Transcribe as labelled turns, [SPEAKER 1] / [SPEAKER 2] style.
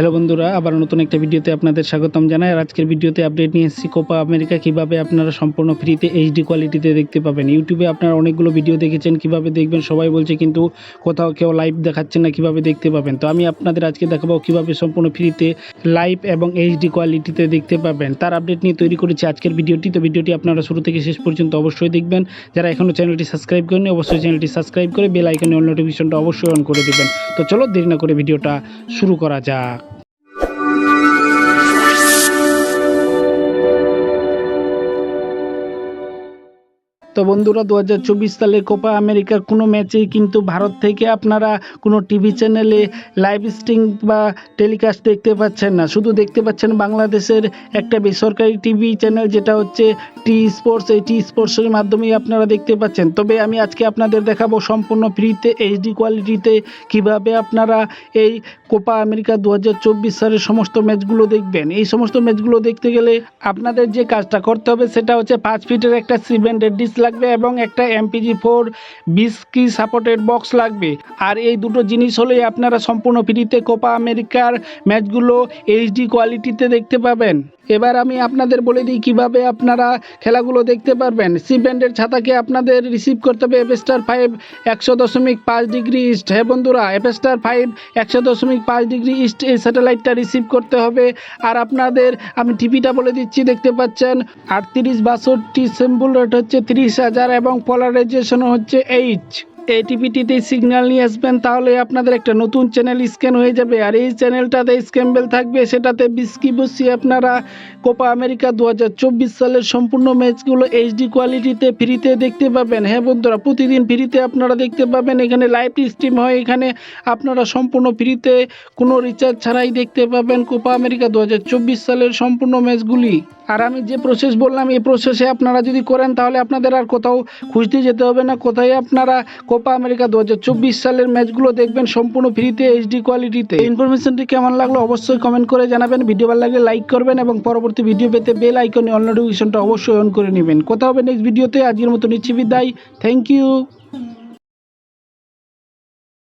[SPEAKER 1] Hello বন্ধুরা, আবার নতুন একটা ভিডিওতে আপনাদের স্বাগতম জানাই। আর আজকের ভিডিওতে আপডেট নিয়ে এসেছি কোপা আমেরিকা কীভাবে আপনারা সম্পূর্ণ ফ্রিতে এইচডি কোয়ালিটিতে দেখতে পাবেন। ইউটিউবে আপনারা অনেকগুলো ভিডিও দেখেছেন, কীভাবে দেখবেন সবাই বলছে কিন্তু কোথাও কেউ লাইভ দেখাচ্ছে না, কীভাবে দেখতে পাবেন। তো আমি আপনাদের আজকে দেখাবো কীভাবে সম্পূর্ণ ফ্রিতে লাইভ এবং এইচডি কোয়ালিটিতে দেখতে পাবেন। তার আপডেট নিয়ে তৈরি করেছি আজকের ভিডিওটি। তো ভিডিওটি আপনারা শুরু থেকে শেষ পর্যন্ত অবশ্যই দেখবেন। যারা এখনও চ্যানেলটি সাবস্ক্রাইব করেনি অবশ্যই চ্যানেলটি সাবস্ক্রাইব করে বেল আইকনে অল নোটিফিকেশনটা অবশ্যই অন করে দেবেন। তো চলো দেরি না করে ভিডিওটা শুরু করা যাক। তো বন্ধুরা দু হাজার চব্বিশ সালের কোপা আমেরিকার কোনো ম্যাচেই কিন্তু ভারত থেকে আপনারা কোনো টিভি চ্যানেলে লাইভ স্ট্রিম বা টেলিকাস্ট দেখতে পাচ্ছেন না। শুধু দেখতে পাচ্ছেন বাংলাদেশের একটা বেসরকারি টিভি চ্যানেল যেটা হচ্ছে টি স্পোর্টস এই টি স্পোর্টসের মাধ্যমেই আপনারা দেখতে পাচ্ছেন। তবে আমি আজকে আপনাদের দেখাবো সম্পূর্ণ ফ্রিতে এইচডি কোয়ালিটিতে কীভাবে আপনারা এই কোপা আমেরিকা দু হাজার চব্বিশ সালের সমস্ত ম্যাচগুলো দেখবেন। এই সমস্ত ম্যাচগুলো দেখতে গেলে আপনাদের যে কাজটা করতে হবে সেটা হচ্ছে পাঁচ ফিটের একটা সিভেন্টের ডিস লাগবে এবং একটা এমপিজি ফোর বিশ কি সাপোর্টেড বক্স লাগবে। আর এই দুটো জিনিস হলেই আপনারা সম্পূর্ণ ফ্রিতে কোপা আমেরিকার ম্যাচগুলো এইচডি কোয়ালিটিতে দেখতে পাবেন। এবার আমি আপনাদের বলে দিই কীভাবে আপনারা খেলাগুলো দেখতে পারবেন। সি ব্যান্ডের ছাতাকে আপনাদের রিসিভ করতে হবে এফএস্টার ফাইভ একশো দশমিক পাঁচ ডিগ্রি ইস্ট হ্যাঁ বন্ধুরা এফএস্টার ফাইভ একশো দশমিক পাঁচ ডিগ্রি ইস্ট এই স্যাটেলাইটটা রিসিভ করতে হবে। আর আপনাদের, আমি টিভিটা বলে দিচ্ছি, দেখতে পাচ্ছেন আটত্রিশ বাষট্টি সিম্বল রেট হচ্ছে তিরিশ হাজার এবং পলারাইজেশন হচ্ছে এইচ এই টিভিটিতে সিগন্যাল নিয়ে আসবেন, তাহলে আপনাদের একটা নতুন চ্যানেল স্ক্যান হয়ে যাবে। আর এই চ্যানেলটাতে স্ক্যাম্বেল থাকবে, সেটাতে বিস্কি বসিয়ে আপনারা কোপা আমেরিকা দু হাজার চব্বিশ সালের সম্পূর্ণ ম্যাচগুলো এইচডি কোয়ালিটিতে ফ্রিতে দেখতে পাবেন। হ্যাঁ বন্ধুরা, প্রতিদিন ফ্রিতে আপনারা দেখতে পাবেন, এখানে লাইভ স্ট্রিম হয়, এখানে আপনারা সম্পূর্ণ ফ্রিতে কোনো রিচার্জ ছাড়াই দেখতে পাবেন কোপা আমেরিকা দু হাজার চব্বিশ সালের সম্পূর্ণ ম্যাচগুলি আর আমি যে প্রসেস বললাম, এই প্রসেসে আপনারা যদি করেন, তাহলে আপনাদের আর কোথাও খুঁজতে যেতে হবে না। কোথায় আপনারা কোপা আমেরিকা দু হাজার চব্বিশ সালের ম্যাচগুলো দেখবেন সম্পূর্ণ ফ্রিতে এইচডি কোয়ালিটিতে ইনফরমেশনটি কেমন লাগল অবশ্যই কমেন্ট করে জানাবেন। ভিডিও ভালো লাগলে লাইক করবেন এবং পরবর্তী ভিডিও পেতে বেল আইকনে অল নোটিফিকেশনটা অবশ্যই অন করে নেবেন। কোথাও হবে নেক্সট ভিডিওতে আজকের মতো নিচ্ছি বিদায়। Thank you